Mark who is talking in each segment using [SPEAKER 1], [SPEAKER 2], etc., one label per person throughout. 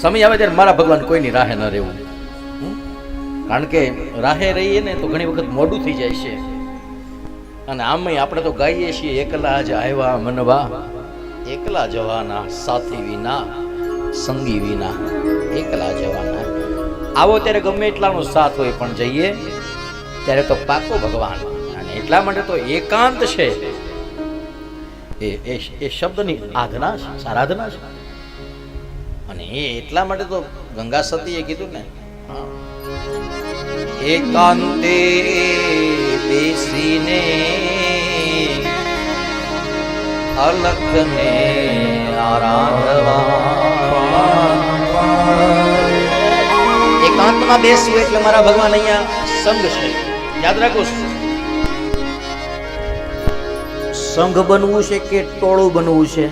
[SPEAKER 1] સમય આવે ત્યારે મારા ભગવાન કોઈની રાહે ન રહેવું? કારણ કે રાહે રહીએ ને તો ઘણી વખત મોડું થઈ જાય છે. અને આમય આપણે તો ગાઈએ છીએ, એકલા જ આવ્યા મનવા, એકલા જવાના સાથી વિના, સંગી વિના, એકલા જવાના. આવો ત્યારે ગમે એટલાનો સાથ હોય પણ જઈએ, ત્યારે તો પાકો ભગવાન. અને એટલા માટે તો એકાંત છે. એ એ શબ્દની આધના છે, સારાધના છે. અને એ એટલા માટે તો ગંગા સતીએ કીધું ને. એકાંતે બેસીને અલખને આરાધવા. એકાંતમાં બેસવું એટલે મારા ભગવાન અહીંયા સંઘ છે. યાદ રાખો સંઘ બનવું છે કે ટોળું બનવું છે?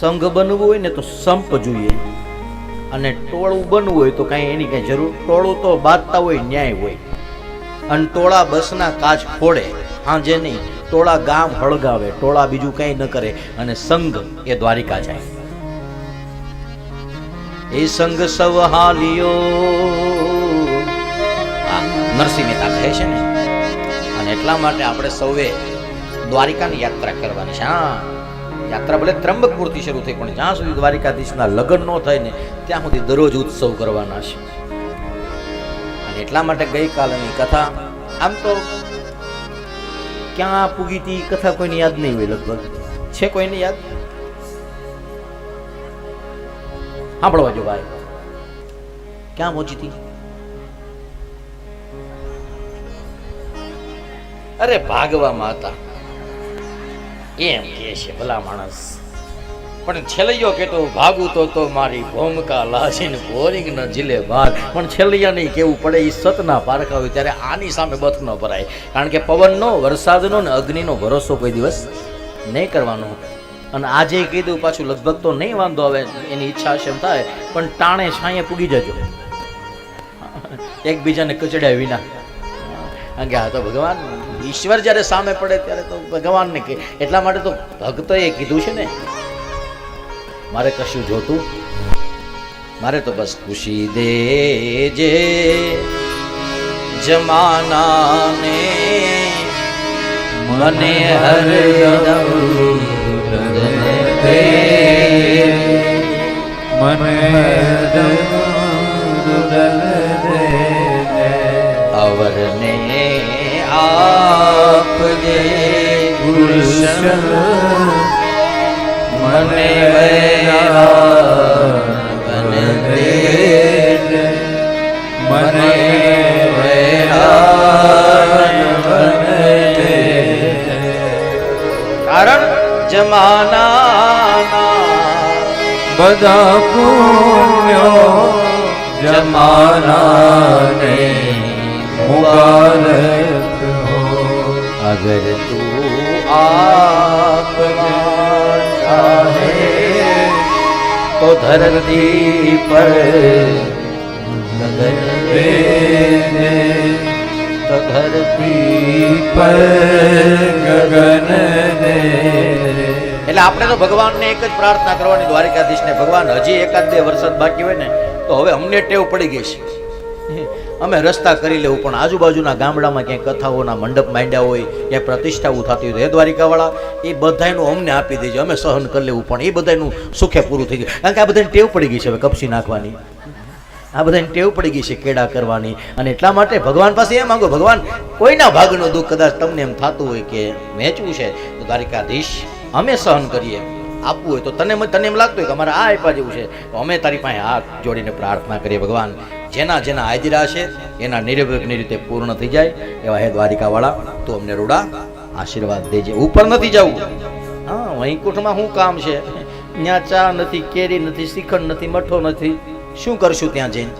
[SPEAKER 1] સંઘ બનવું હોય ને તો સંપ જોઈએ. અને ટોળું બનવું હોય તો કાંઈ એની કાંઈ જરૂર. ટોળું તો બાંધતા હોય, ન્યાય હોય. અને ટોળા બસના કાચ ફોડે હાંજે નહીં, ટોળા ગામ હળગાવે, ટોળા બીજું કંઈ ન કરે અને સંઘ એ દ્વારિકા જાય. એ સંઘ સવ હાલિયો નરસિંહ મહેતા કહે છે ને? અને એટલા માટે આપણે સૌએ દ્વારિકાની યાત્રા કરવાની છે. હા. યાત્રા ભલે ત્રંબકપુરથી શરૂ થઈ, પણ જ્યાં સુધી દ્વારિકાધીશના લગ્ન ન થાય ને, ત્યાં સુધી દરરોજ ઉત્સવ કરવાના છે. અને એટલા માટે ગઈકાલની કથા, આમ તો ક્યાં પૂગી હતી કથા કોઈને યાદ નહીં હોય લગભગ. છે કોઈને યાદ? સાંભળવા જો ભાઈ. ક્યાં પહોંચી હતી અરે ભાગવામાં હતા એમ કે છે ભલા માણસ. પણ છેલ્લૈયો કેતો ભાગું તો તો મારી ભૂમકા લાસીને બોરિંગ ન જીલે બાર પણ છેલ્લૈયા નહીં કેવું પડે એ સતના પારખા હોય ત્યારે આની સામે બથ ન ભરાય. કારણ કે પવનનો, વરસાદનો ને અગ્નિનો ભરોસો કોઈ દિવસ નહીં કરવાનો અને આજે કીધું પાછું લગભગ તો નહીં વાંધો આવે, એની ઈચ્છા હશે થાય, પણ ટાણે છાંયે પૂગી જજો. એકબીજાને કચડ્યા વિના. કારણ કે આ તો ભગવાન ઈશ્વર જ્યારે સામે પડે ત્યારે તો ભગવાનને કે એટલા માટે તો ભક્તોએ કીધું છે ને મારે કશું જોતું? મારે તો બસ ખુશી દેજે. જમાનાને મને હરદમ અવરને આપજે ગુલશન. મને મને કારણ જમાના
[SPEAKER 2] બધા પુણ્યો જમાનાને
[SPEAKER 1] અગર તું આપના ચાહે તો ધરતી પર
[SPEAKER 2] દે દે
[SPEAKER 1] તો ધરતી
[SPEAKER 2] પર ગગન દે
[SPEAKER 1] એટલે આપણે તો ભગવાનને એક જ પ્રાર્થના કરવાની દ્વારિકાધીશને ભગવાન હજી એકાદ બે વરસાદ બાકી હોય ને તો હવે અમને ટેવ પડી ગઈ છે. અમે રસ્તા કરી લેવું, પણ આજુબાજુના ગામડામાં ક્યાંય કથાઓના મંડપ માંડ્યા હોય, ક્યાંય પ્રતિષ્ઠાઓ થતી હોય તો એ દ્વારિકાવાળા, એ બધાયનું અમને આપી દેજો, અમે સહન કરી લેવું, પણ એ બધાનું સુખે પૂરું થઈ ગયું. કારણ કે આ બધાને ટેવ પડી ગઈ છે હવે કપસી નાખવાની. આ બધાને ટેવ પડી ગઈ છે કેળા કરવાની. અને એટલા માટે ભગવાન પાસે એ માંગો, ભગવાન, કોઈના ભાગનું દુઃખ કદાચ તમને એમ થતું હોય કે વેચવું છે, તો દ્વારિકાધીશ, અમે સહન કરીએ. આપવું હોય તો તને તને એમ લાગતું હોય કે અમારે આ આપ્યા જેવું છે. તો અમે તારી પાસે હાથ જોડીને પ્રાર્થના કરીએ, ભગવાન જેના જેના હાજરા છે એના નિર્વિઘ્ન રીતે પૂર્ણ થઈ જાય એવા હે દ્વારિકાવાળા તો અમને રૂડા આશીર્વાદ દેજે. ઉપર નથી જવું હા, વૈકુંઠમાં શું કામ છે? ત્યાં ચા નથી, કેરી નથી, શ્રીખંડ નથી, મઠો નથી. શું કરશું ત્યાં જઈને?